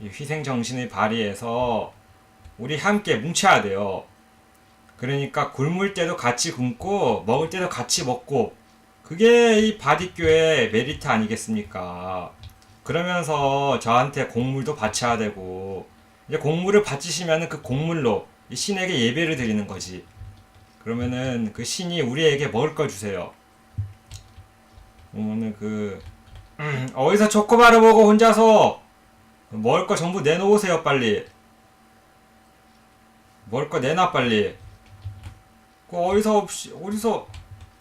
이 희생 정신을 발휘해서 우리 함께 뭉쳐야 돼요. 그러니까 굶을 때도 같이 굶고 먹을 때도 같이 먹고 그게 이 바디교의 메리트 아니겠습니까? 그러면서 저한테 곡물도 바쳐야 되고 이제 곡물을 바치시면은 그 곡물로 이 신에게 예배를 드리는 거지. 그러면은 그 신이 우리에게 먹을 걸 주세요. 그러면은 그 음, 어디서 초코바를 먹어 혼자서 먹을 거 전부 내놓으세요 빨리. 먹을 거 내놔 빨리. 그 어디서 없이 어디서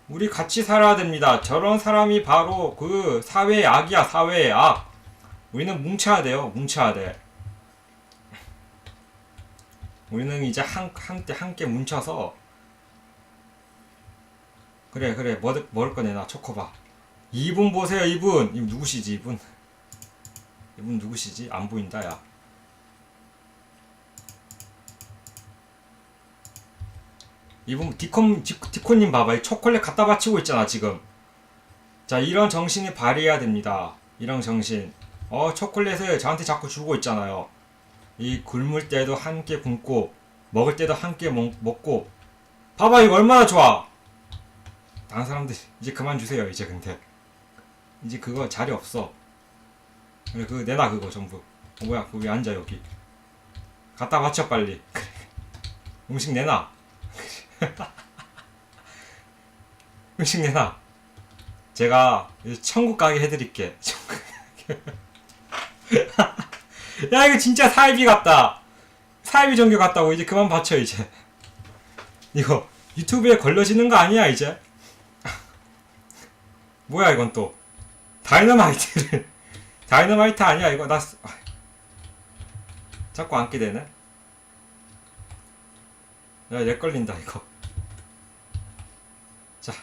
우리 같이 살아야 됩니다. 저런 사람이 바로 그 사회의 악이야 사회의 악. 우리는 뭉쳐야 돼요. 뭉쳐야 돼. 우리는 이제 한 한때 함께 뭉쳐서 그래 그래 먹을 거 내놔 초코바. 이분 보세요 이분 이분 누구시지 이분 이분 누구시지? 안 보인다 야. 이분 디콘 디, 디콘님 봐봐 이 초콜릿 갖다 바치고 있잖아 지금. 자 이런 정신이 발휘해야 됩니다. 이런 정신. 어 초콜릿을 저한테 자꾸 주고 있잖아요. 이 굶을 때도 함께 굶고 먹을 때도 함께 먹, 먹고. 봐봐 이거 얼마나 좋아. 다른 사람들 이제 그만 주세요 이제 근데. 이제 그거 자리 없어. 그래 그거 내놔 그거 전부. 어, 뭐야 왜 앉아 여기. 갖다 바쳐 빨리. 음식 내놔. 음식 내놔. 제가 천국 가게 해드릴게. 야 이거 진짜 사이비 같다. 사이비 종교 같다고 이제 그만 바쳐 이제. 이거 유튜브에 걸려지는 거 아니야 이제? 뭐야 이건 또. 다이너마이트를 다이너마이트 아니야 이거. 나 쓰- 아. 자꾸 앉게 되네. 야렉 걸린다 이거. 자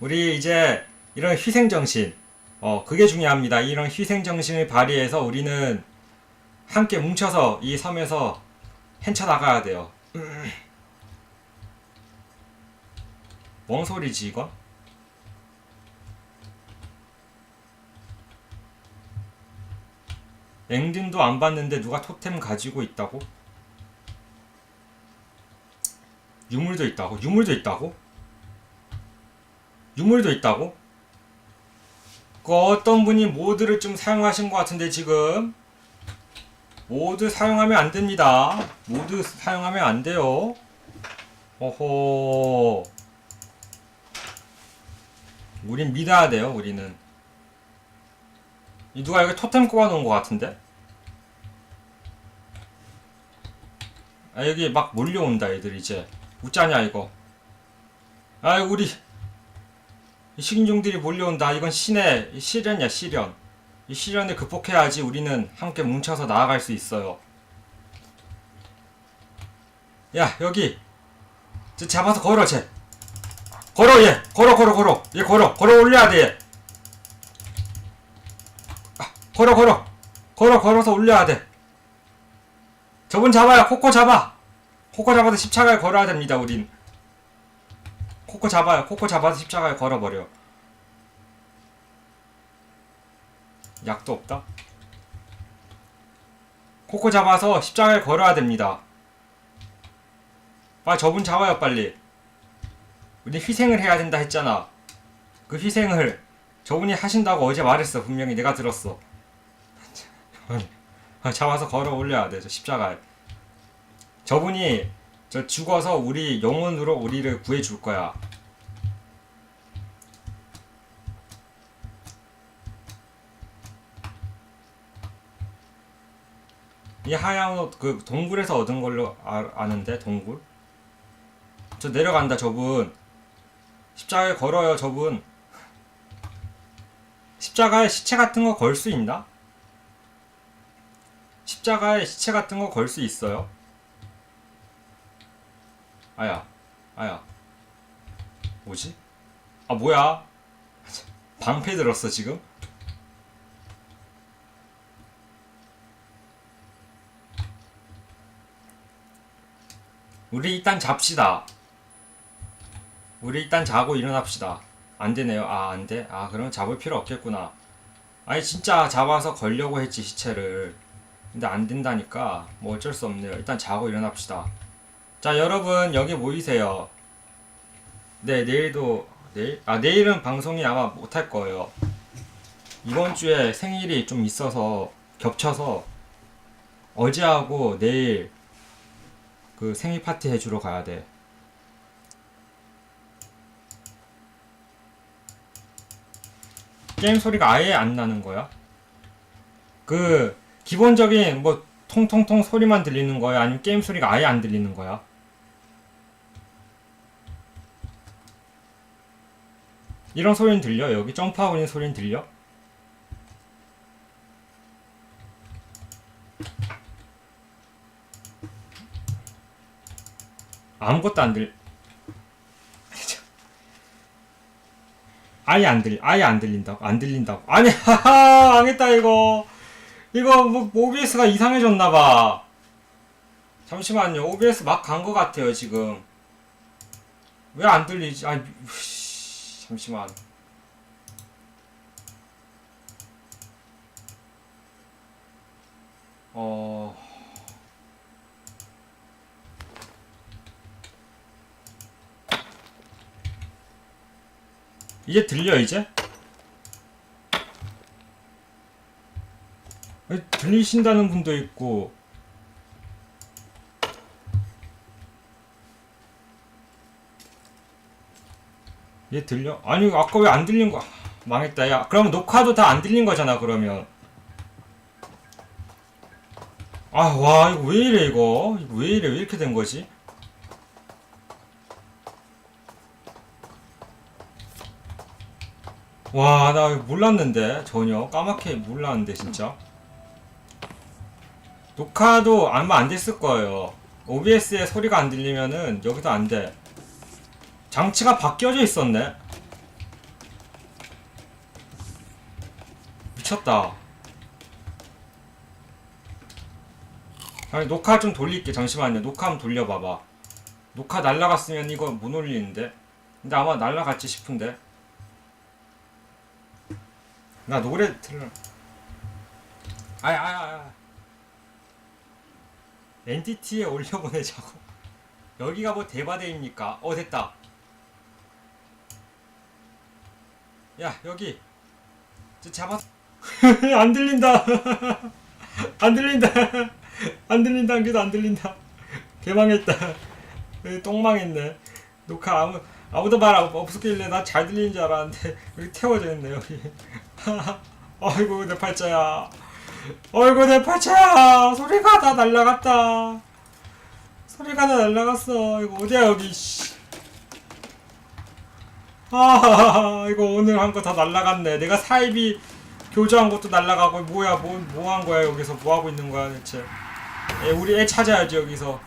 우리 이제 이런 희생정신. 어 그게 중요합니다. 이런 희생정신을 발휘해서 우리는 함께 뭉쳐서 이 섬에서 헤쳐 나가야 돼요. 뭔 소리지 이건? 앵든도 안 봤는데 누가 토템 가지고 있다고? 유물도 있다고? 유물도 있다고? 유물도 있다고? 그 어떤 분이 모드를 좀 사용하신 것 같은데 지금 모드 사용하면 안 됩니다. 모드 사용하면 안 돼요. 어허. 우린 믿어야 돼요, 우리는. 이 누가 여기 토템 꼽아놓은 것 같은데? 아 여기 막 몰려온다 애들 이제. 웃자냐 이거. 아 우리 이 식인종들이 몰려온다. 이건 신의 이 시련이야 시련. 이 시련을 극복해야지 우리는 함께 뭉쳐서 나아갈 수 있어요. 야 여기. 저 잡아서 걸어 쟤. 걸어 얘. 걸어 걸어 걸어. 얘 걸어. 걸어 올려야 돼 얘. 걸어 걸어. 걸어 걸어서 올려야 돼 저분 잡아요. 코코 잡아. 코코 잡아서 십자가에 걸어야 됩니다 우린. 코코 잡아요. 코코 잡아서 십자가에 걸어버려. 약도 없다. 코코 잡아서 십자가에 걸어야 됩니다. 빨리 저분 잡아요 빨리. 우리 희생을 해야 된다 했잖아. 그 희생을 저분이 하신다고 어제 말했어 분명히. 내가 들었어. 아, 잡아서 걸어 올려야 돼, 저 십자가에. 저분이 저 죽어서 우리 영혼으로 우리를 구해 줄 거야. 이 하얀 옷 그 동굴에서 얻은 걸로 아, 아는데 동굴? 저 내려간다 저분 십자가에 걸어요 저분 십자가에 시체 같은 거 걸 수 있나? 십자가에 시체 같은 거 걸 수 있어요? 아야, 아야. 뭐지? 아, 뭐야? 방패 들었어, 지금? 우리 일단 잡시다. 우리 일단 자고 일어납시다. 안 되네요. 아, 안 돼? 아, 그럼 잡을 필요 없겠구나. 아니, 진짜 잡아서 걸려고 했지, 시체를. 근데 안 된다니까 뭐 어쩔 수 없네요. 일단 자고 일어납시다. 자 여러분 여기 모이세요. 네 내일도 내일 아 내일은 방송이 아마 못할 거예요. 이번 주에 생일이 좀 있어서 겹쳐서 어제하고 내일 그 생일 파티 해주러 가야 돼. 게임 소리가 아예 안 나는 거야? 그 기본적인 뭐 통통통 소리만 들리는 거야? 아니면 게임 소리가 아예 안 들리는 거야? 이런 소리는 들려? 여기 점프하고 있는 소리는 들려? 아무것도 안 들. 아예 안 들리, 아예 안 들린다고, 안 들린다고. 아니, 하하, 망했다 이거. 이거 뭐 OBS가 이상해졌나봐. 잠시만요, OBS 막 간 것 같아요 지금. 왜 안 들리지? 아니, 씨, 잠시만. 어. 이제 들려 이제? 아니, 들리신다는 분도 있고. 얘 들려? 아니 아까 왜 안 들린 거야 망했다. 야 그러면 녹화도 다 안 들린 거잖아 그러면. 아 와 이거 왜 이래 이거? 이거 왜 이래? 왜 이렇게 된 거지? 와, 나 몰랐는데, 전혀. 까맣게 몰랐는데, 진짜. 녹화도 아마 안 됐을 거예요. OBS에 소리가 안 들리면은 여기도 안 돼. 장치가 바뀌어져 있었네. 미쳤다. 아니, 녹화 좀 돌릴게. 잠시만요. 녹화 한번 돌려봐봐. 녹화 날라갔으면 이거 못 올리는데. 근데 아마 날라갔지 싶은데. 나 노래 틀려. 아야, 아야, 아야. 엔티티에 올려보내자고. 여기가 뭐 대바대입니까? 어, 됐다. 야, 여기. 저 잡았. 안 들린다. 안 들린다. 안 들린다. 그래도 안 들린다. 개망했다. 똥망했네. 녹화 아무 아무도 말 없- 없었길래 나 잘 들리는 줄 알았는데 여기 태워져 있네 여기. 아이고 내 팔자야. 내 팔자야. 소리가 다 날라갔다. 소리가 다 날라갔어. 이거 어디야 여기. 씨. 아 이거 오늘 한 거 다 날라갔네. 내가 사입이 교조한 것도 날라가고 뭐야 뭐 뭐 한 거야 여기서 뭐 하고 있는 거야 대체. 애, 우리 애 찾아야지 여기서.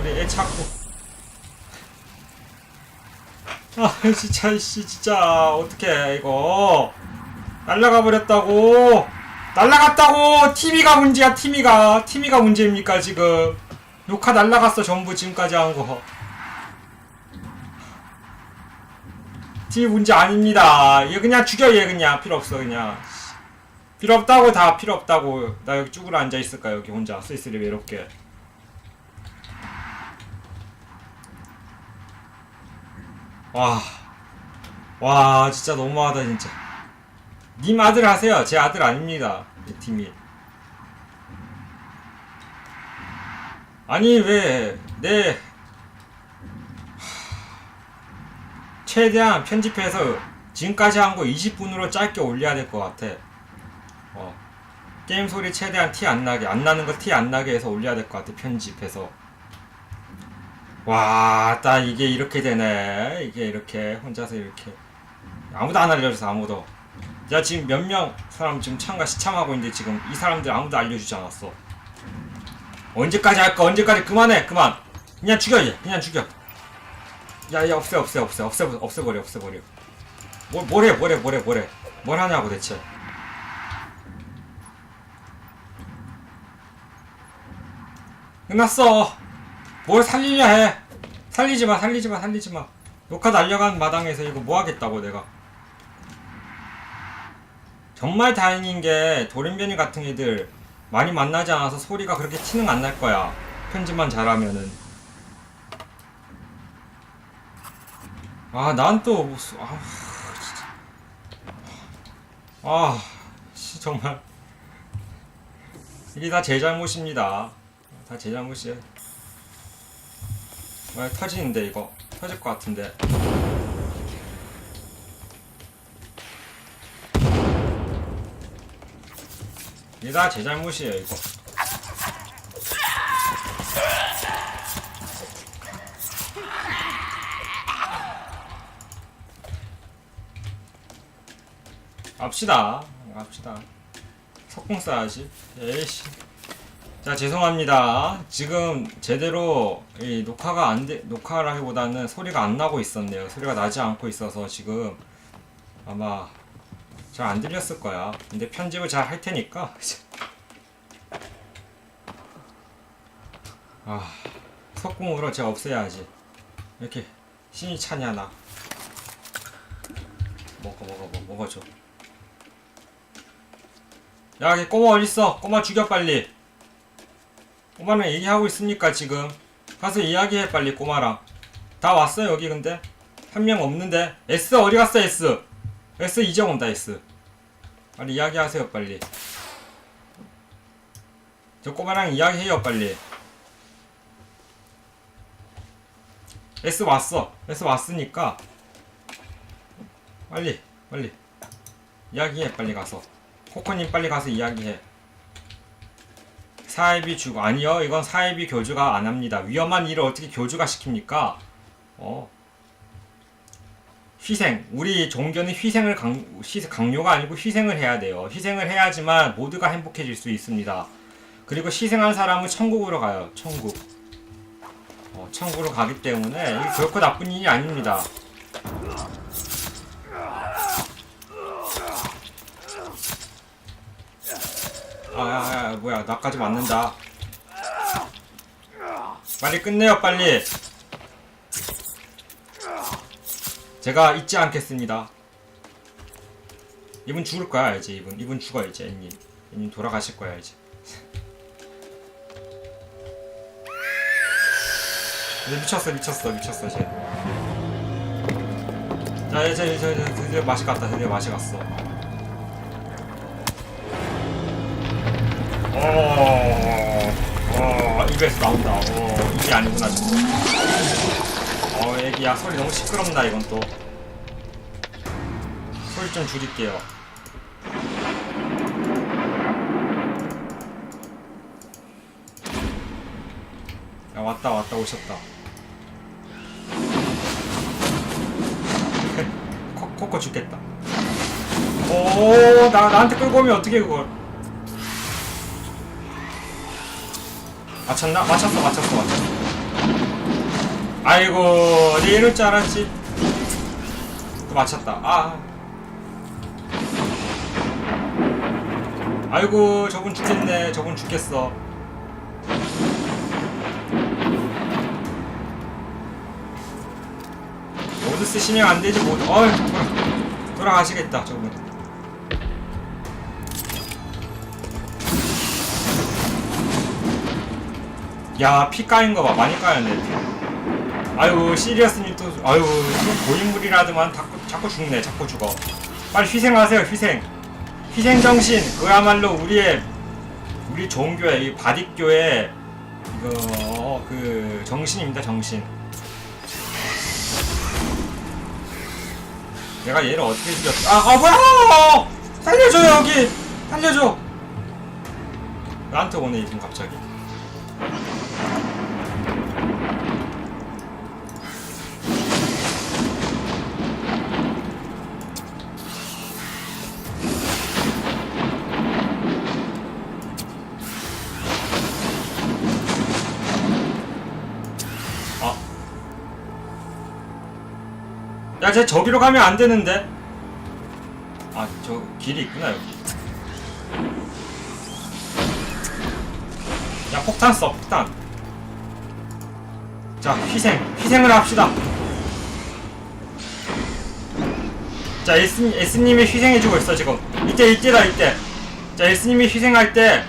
우리 애 찾고. 아 진짜 씨 진짜 어떡해 이거 날라가 버렸다고. 날라갔다고. TV가 문제야 TV가. TV가 문제입니까 지금? 녹화 날라갔어 전부 지금까지 한거. TV 문제 아닙니다. 얘 그냥 죽여 얘 그냥. 필요 없어 그냥. 필요 없다고 다 필요 없다고. 나 여기 쭈그려 앉아 있을까 여기 혼자. 스위스리 외롭게. 와, 와, 진짜 너무하다, 진짜. 님 아들 하세요. 제 아들 아닙니다. 이 팀이. 아니, 왜, 내, 최대한 편집해서 지금까지 한 거 20분으로 짧게 올려야 될 것 같아. 어. 게임 소리 최대한 티 안 나게, 안 나는 거 티 안 나게 해서 올려야 될 것 같아, 편집해서. 와, 딱 이게 이렇게 되네. 이게 이렇게 혼자서 이렇게 아무도 안 알려줘서 아무도. 야 지금 몇 명 사람 지금 참가 시참하고 있는데 지금 이 사람들 아무도 알려주지 않았어. 언제까지 할까? 언제까지 그만해, 그만. 그냥 죽여 얘, 그냥 죽여. 야, 야 없애, 없애, 없애, 없애, 없애버려, 없애버려. 뭘, 뭘 해, 뭘 해, 뭘 해, 뭘 해. 뭘 하냐고 대체. 끝났어. 뭘 살리려 해. 살리지 마, 살리지 마, 살리지 마. 녹화 날려간 마당에서 이거 뭐 하겠다고 내가. 정말 다행인 게 돌연변이 같은 애들 많이 만나지 않아서 소리가 그렇게 티는 안 날 거야. 편집만 잘하면은. 아, 난 또 무슨 아, 진짜. 아, 씨, 정말 이게 다 제 잘못입니다. 다 제 잘못이에요. 아, 터지는데 이거 터질 것 같은데. 다제 잘못이에요 이거. 갑시다. 갑시다. 석궁 써야지. 에이씨. 자 죄송합니다. 지금 제대로 이 녹화가 안 돼, 녹화라기보다는 소리가 안 나고 있었네요. 소리가 나지 않고 있어서 지금 아마 잘 안 들렸을 거야. 근데 편집을 잘 할 테니까. 아 석궁으로 제가 없애야지. 이렇게 신이 차냐 나. 먹어 먹어 먹어 먹어줘. 야, 걔 꼬마 어딨어? 꼬마 죽여 빨리. 꼬마는 얘기하고 있으니까 지금 가서 이야기해 빨리 꼬마랑. 다 왔어 여기 근데 한 명 없는데 S 어디 갔어 S? S 이제 온다 S. 빨리 이야기하세요 빨리. 저 꼬마랑 이야기해요 빨리. S 왔어. S 왔으니까 빨리 빨리 이야기해 빨리 가서. 코코님 빨리 가서 이야기해. 사이비 주고 아니요 이건 사이비 교주가 안 합니다. 위험한 일을 어떻게 교주가 시킵니까? 어 희생 우리 종교는 희생을 강, 희- 강요가 아니고 희생을 해야 돼요. 희생을 해야지만 모두가 행복해질 수 있습니다. 그리고 희생한 사람은 천국으로 가요. 천국. 어, 천국으로 가기 때문에 이게 결코 나쁜 일이 아닙니다. 아, 아, 아, 뭐야, 나까지 맞는다. 빨리 끝내요, 빨리. 제가 잊지 않겠습니다. 이분 죽을 거야, 이제 이분. 이분 죽어, 이제, 애님. 애님 돌아가실 거야, 이제. 이제 미쳤어, 미쳤어, 미쳤어, 이제. 자, 이제, 이제, 이제 드디어 맛이 갔다, 드디어 맛이 갔어. 어, 어, 입에서 나온다. 어, 이게 아니구나, 지금. 어, 애기야, 소리 너무 시끄럽다, 이건 또. 소리 좀 줄일게요. 야, 왔다, 왔다, 오셨다. 코, 코코 죽겠다. 오, 나, 나한테 끌고 오면 어떻게 그걸. 맞췄나? 맞췄어 맞췄어 맞췄어 아이고 내 이럴 줄 알았지? 또 맞췄다. 아. 아이고 저분 죽겠네. 저분 죽겠어. 모두 쓰시면 안 되지 모두. 어이 돌아, 돌아가시겠다 저분. 야, 피 까인 거 봐. 많이 까였네, 피. 아유, 시리어스님 또, 아유, 또 고인물이라더만 자꾸, 자꾸 죽네, 자꾸 죽어. 빨리 희생하세요, 희생. 희생 정신, 그야말로 우리의, 우리 종교의, 이 바디교의, 이거, 어, 그, 정신입니다, 정신. 내가 얘를 어떻게 죽였어? 아, 아, 뭐야! 살려줘, 여기! 살려줘! 나한테 오네, 이분 갑자기. 쟤 저기로 가면 안 되는데. 아, 저 길이 있구나, 여기. 야, 폭탄 써, 폭탄. 자, 희생. 희생을 합시다. 자 S S님이 희생해주고 있어 지금. 이때 이때다 이때. 자 S님이 희생할 때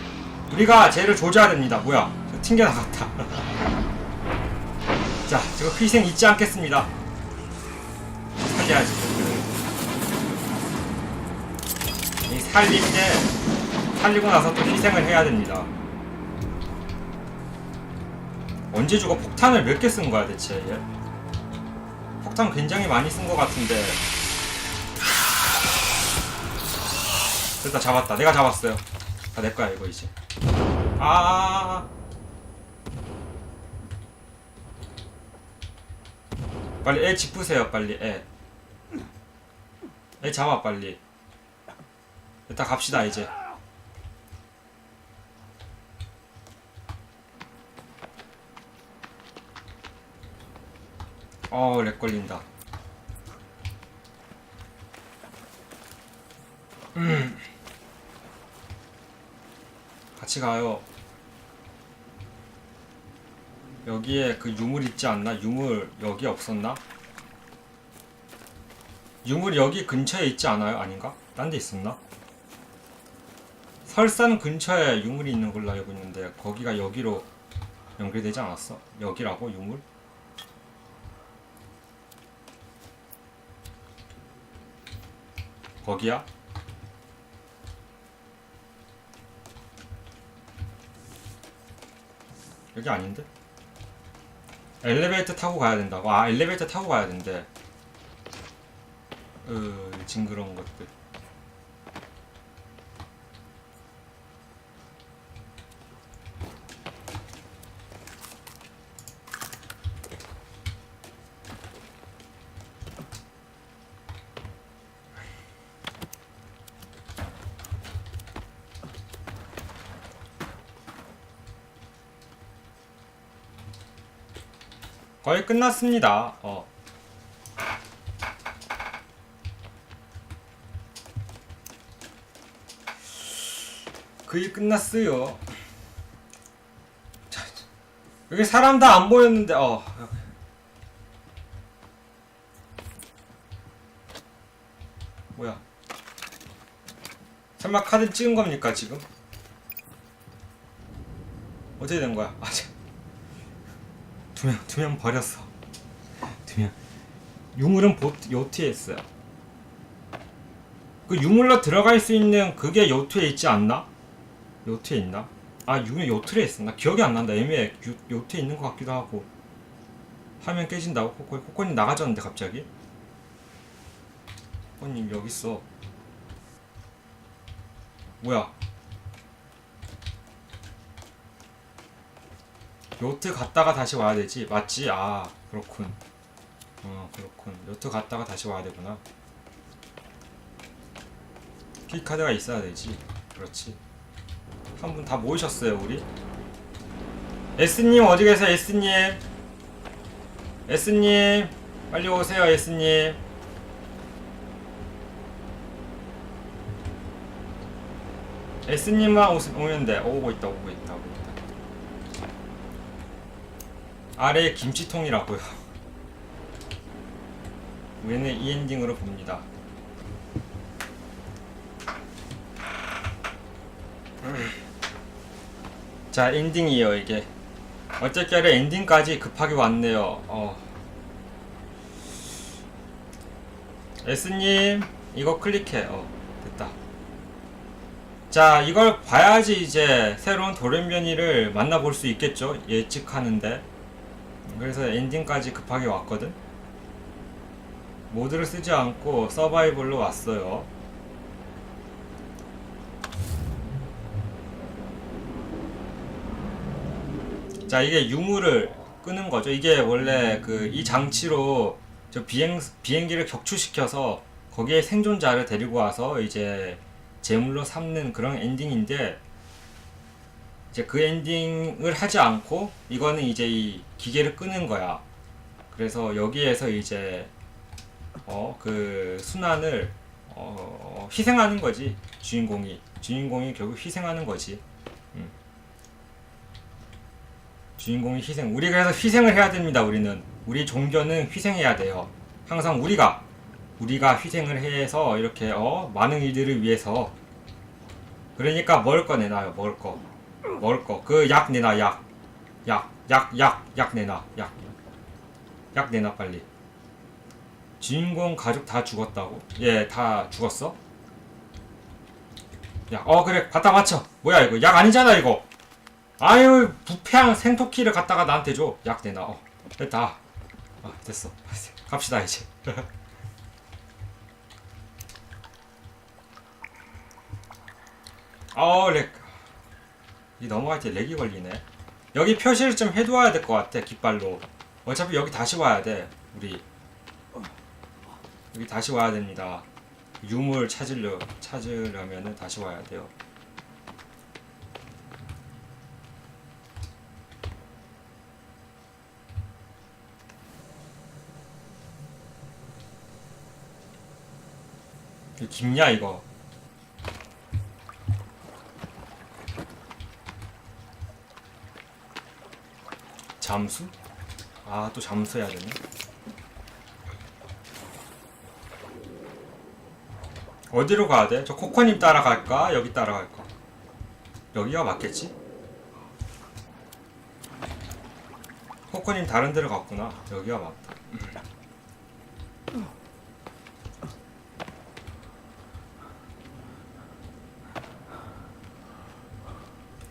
우리가 쟤를 조져야 됩니다. 뭐야? 저 튕겨 나갔다. 자 지금 희생 잊지 않겠습니다. 살려야지. 이 살릴 때 살리고 나서 또 희생을 해야 됩니다. 언제 주고 폭탄을 몇 개 쓴 거야 대체 얘? 폭탄 굉장히 많이 쓴거 같은데 됐다 잡았다 내가 잡았어요 다 내 거야 이거 이제 아 빨리 애 짚으세요 빨리 애 애 잡아 빨리. 일단 갑시다 이제. 어우 렉 걸린다. 음. 같이 가요. 여기에 그 유물 있지 않나? 유물 여기 없었나? 유물 여기 근처에 있지 않아요? 아닌가? 딴 데 있었나? 설산 근처에 유물이 있는 걸로 알고 있는데 거기가 여기로 연결되지 않았어? 여기라고 유물? 거기야? 여기 아닌데? 엘리베이터 타고 가야 된다고? 아 엘리베이터 타고 가야 된대 으 징그러운 것들. 거의 끝났습니다. 어 거의 끝났어요 자, 여기 사람 다 안 보였는데 어 뭐야 설마 카드 찍은 겁니까 지금? 어떻게 된 거야? 아, 참. 두 명, 두 명 버렸어. 두 명. 유물은 보트, 요트에 있어요. 그 유물로 들어갈 수 있는 그게 요트에 있지 않나? 요트에 있나? 아, 유물 요트에 있었나? 기억이 안 난다. 애매해. 요, 요트에 있는 것 같기도 하고. 화면 깨진다고? 코코, 코코님 나가졌는데, 갑자기? 코코님 여기 있어. 뭐야? 요트 갔다가 다시 와야 되지 맞지? 아 그렇군 어 그렇군 요트 갔다가 다시 와야 되구나 키카드가 있어야 되지 그렇지 한 분 다 모이셨어요 우리? S님 어디 계세요 S님? S님 빨리 오세요 오시- 오면 돼. 오고 있다 오고 있다 오고 있다. 아래에 김치통이라고요. 우리는 이 엔딩으로 봅니다. 자, 엔딩이에요, 이게. 어쨌든 엔딩까지 급하게 왔네요. 어. S님, 이거 클릭해. 어, 됐다. 자, 이걸 봐야지 이제 새로운 돌연변이를 만나볼 수 있겠죠? 예측하는데. 그래서 엔딩까지 급하게 왔거든. 모드를 쓰지 않고 서바이벌로 왔어요. 자, 이게 유물을 끄는 거죠. 이게 원래 그 이 장치로 저 비행 비행기를 격추시켜서 거기에 생존자를 데리고 와서 이제 제물로 삼는 그런 엔딩인데 이제 그 엔딩을 하지 않고 이거는 이제 이 기계를 끄는 거야. 그래서 여기에서 이제 어 그 순환을 어 희생하는 거지 주인공이 주인공이 결국 희생하는 거지. 음. 주인공이 희생. 우리 그래서 희생을 해야 됩니다. 우리는. 우리 종교는 희생해야 돼요. 항상 우리가 우리가 희생을 해서 이렇게 어 많은 일들을 위해서. 그러니까 먹을 거 내놔요? 먹을 거 먹을 거 그 약 내놔 약. 약 약 약 약 내놔 약. 약 내놔 빨리. 주인공 가족 다 죽었다고? 예 다 죽었어? 야 어 그래. 갖다 맞춰. 뭐야 이거. 약 아니잖아 이거 아유 부패한 생토끼를 갖다가 나한테 줘약 내놔 어 됐다 아 됐어 갑시다 이제 어, 렉. 이 넘어갈 때 렉이 걸리네. 여기 표시를 좀 해두어야 될 것 같아, 깃발로. 어차피 여기 다시 와야 돼, 우리. 여기 다시 와야 됩니다. 유물 찾으려, 찾으려면은 다시 와야 돼요. 이거 깊냐, 이거? 잠수? 아, 또 잠수해야 되네. 어디로 가야 돼? 저 코코님 따라갈까? 여기 따라갈까? 여기가 맞겠지? 코코님 다른 데로 갔구나. 여기가 맞다.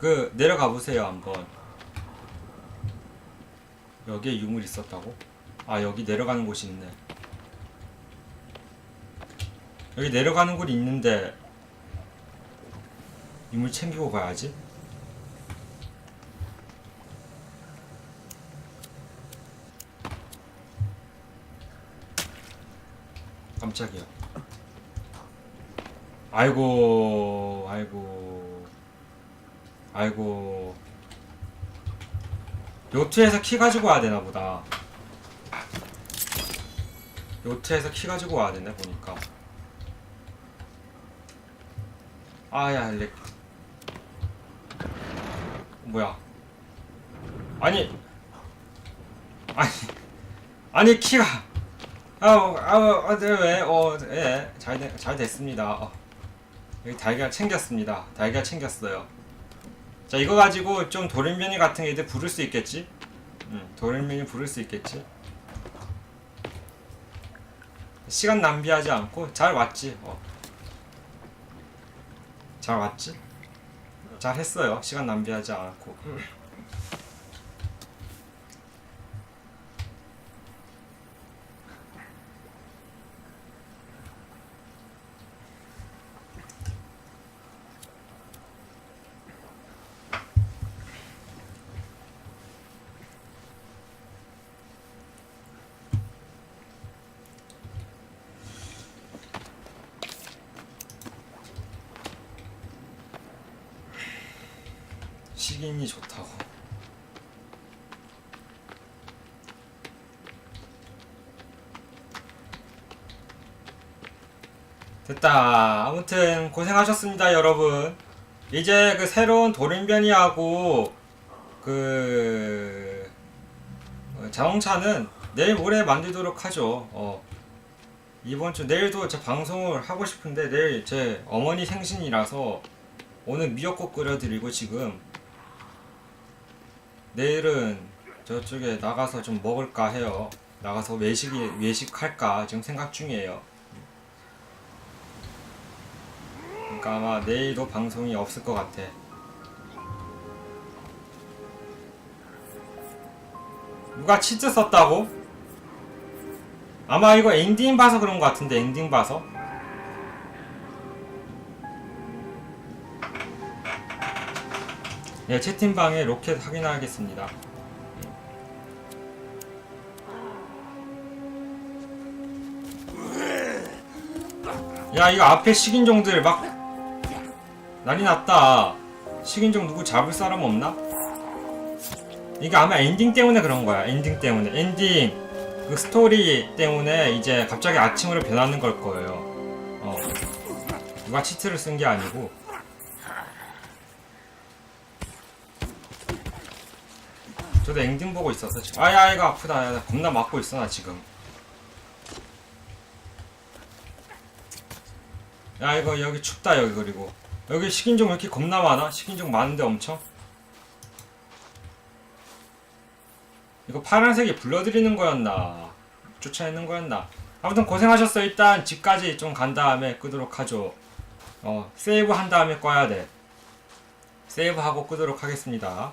그 내려가 보세요 한번. 여기에 유물 있었다고? 아 여기 내려가는 곳이 있네 여기 내려가는 곳이 있는데 유물 챙기고 가야지 깜짝이야 아이고 아이고 아이고 요트에서 키 가지고 와야 되나 보다. 요트에서 키 가지고 와야 되네 보니까. 아야 렉. 뭐야? 아니 아니 아니 키가 아아왜어예잘 잘 됐습니다. 어. 여기 달걀 챙겼습니다. 달걀 챙겼어요. 자 이거 가지고 좀 도련변이 같은 애들 부를 수 있겠지? 응 도련변이 부를 수 있겠지? 시간 낭비하지 않고 잘 왔지 어. 잘 왔지? 잘 했어요 시간 낭비하지 않고 식인이 좋다고. 됐다. 아무튼 고생하셨습니다 여러분. 이제 그 새로운 도림변이하고 그 어, 자동차는 내일 모레 만들도록 하죠. 어. 이번 주 내일도 제 방송을 하고 싶은데 내일 제 어머니 생신이라서 오늘 미역국 끓여드리고 지금 내일은 저쪽에 나가서 좀 먹을까 해요. 나가서 외식이 외식할까 지금 생각 중이에요. 그러니까 아마 내일도 방송이 없을 것 같아. 누가 치즈 썼다고? 아마 이거 엔딩 봐서 그런 것 같은데 엔딩 봐서. 네, 채팅방에 로켓 확인하겠습니다. 야, 이거 앞에 식인종들 막 난리 났다. 식인종 누구 잡을 사람 없나? 이게 아마 엔딩 때문에 그런 거야. 엔딩 때문에. 엔딩 그 스토리 때문에 이제 갑자기 아침으로 변하는 걸 거예요. 어. 누가 치트를 쓴 게 아니고. 저도 엔딩 보고 있었어 지금 아야 이거 아프다 야, 나 겁나 맞고 있어 나 지금 야 이거 여기 춥다 여기 그리고 여기 식인종 왜 이렇게 겁나 많아? 식인종 많은데 엄청? 이거 파란색이 불러들이는 거였나? 쫓아내는 거였나? 아무튼 고생하셨어. 일단 집까지 좀 간 다음에 끄도록 하죠. 어, 세이브 한 다음에 꺼야 돼. 세이브하고 끄도록 하겠습니다.